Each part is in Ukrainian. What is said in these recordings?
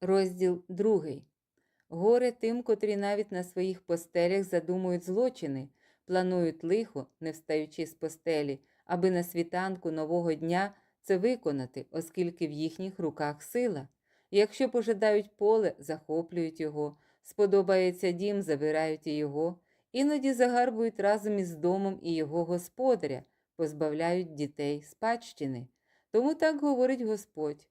Розділ другий. Горе тим, котрі навіть на своїх постелях задумують злочини, планують лихо, не встаючи з постелі, аби на світанку нового дня це виконати, оскільки в їхніх руках сила. Якщо пожадають поле, захоплюють його, сподобається дім, забирають його, іноді загарбують разом із домом і його господаря, позбавляють дітей спадщини. Тому так говорить Господь.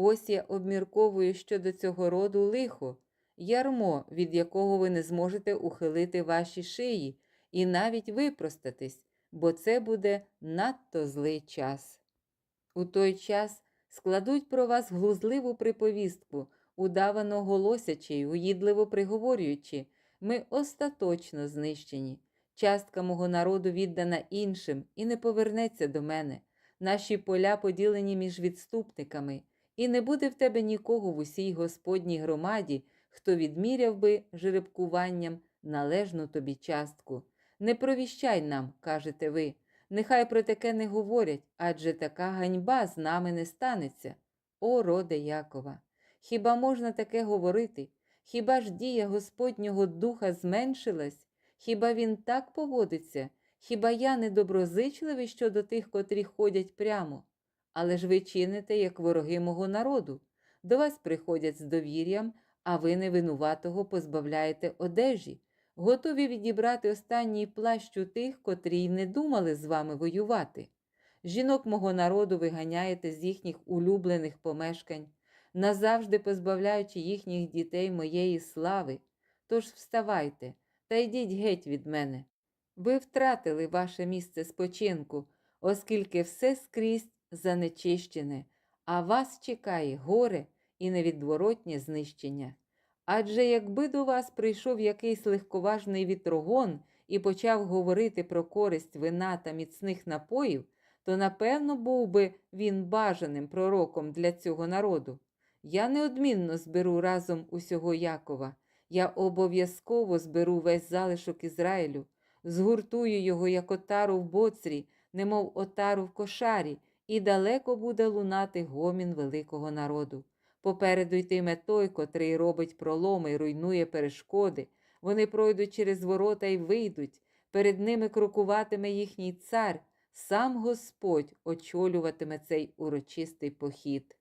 Ось я обмірковую щодо цього роду лихо, ярмо, від якого ви не зможете ухилити ваші шиї і навіть випростатись, бо це буде надто злий час. У той час складуть про вас глузливу приповістку, удавано голосячи й уїдливо приговорюючи, ми остаточно знищені. Частка мого народу віддана іншим і не повернеться до мене. Наші поля поділені між відступниками, і не буде в тебе нікого в усій Господній громаді, хто відміряв би жеребкуванням належну тобі частку. Не провіщай нам, кажете ви, нехай про таке не говорять, адже така ганьба з нами не станеться. О, роде Якова! Хіба можна таке говорити? Хіба ж дія Господнього духа зменшилась? Хіба він так поводиться? Хіба я недоброзичливий щодо тих, котрі ходять прямо? Але ж ви чините, як вороги мого народу. До вас приходять з довір'ям, а ви невинуватого позбавляєте одежі, готові відібрати останній плащ у тих, котрі й не думали з вами воювати. Жінок мого народу виганяєте з їхніх улюблених помешкань, назавжди позбавляючи їхніх дітей моєї слави. Тож вставайте та йдіть геть від мене. Ви втратили ваше місце спочинку, оскільки все скрізь занечищене, а вас чекає горе і невідворотнє знищення. Адже якби до вас прийшов якийсь легковажний вітрогон і почав говорити про користь вина та міцних напоїв, то напевно був би він бажаним пророком для цього народу. Я неодмінно зберу разом усього Якова, я обов'язково зберу весь залишок Ізраїлю, згуртую його як отару в боцрі, немов отару в кошарі, і далеко буде лунати гомін великого народу. Попереду йтиме той, котрий робить проломи руйнує перешкоди. Вони пройдуть через ворота й вийдуть. Перед ними крокуватиме їхній цар, сам Господь очолюватиме цей урочистий похід.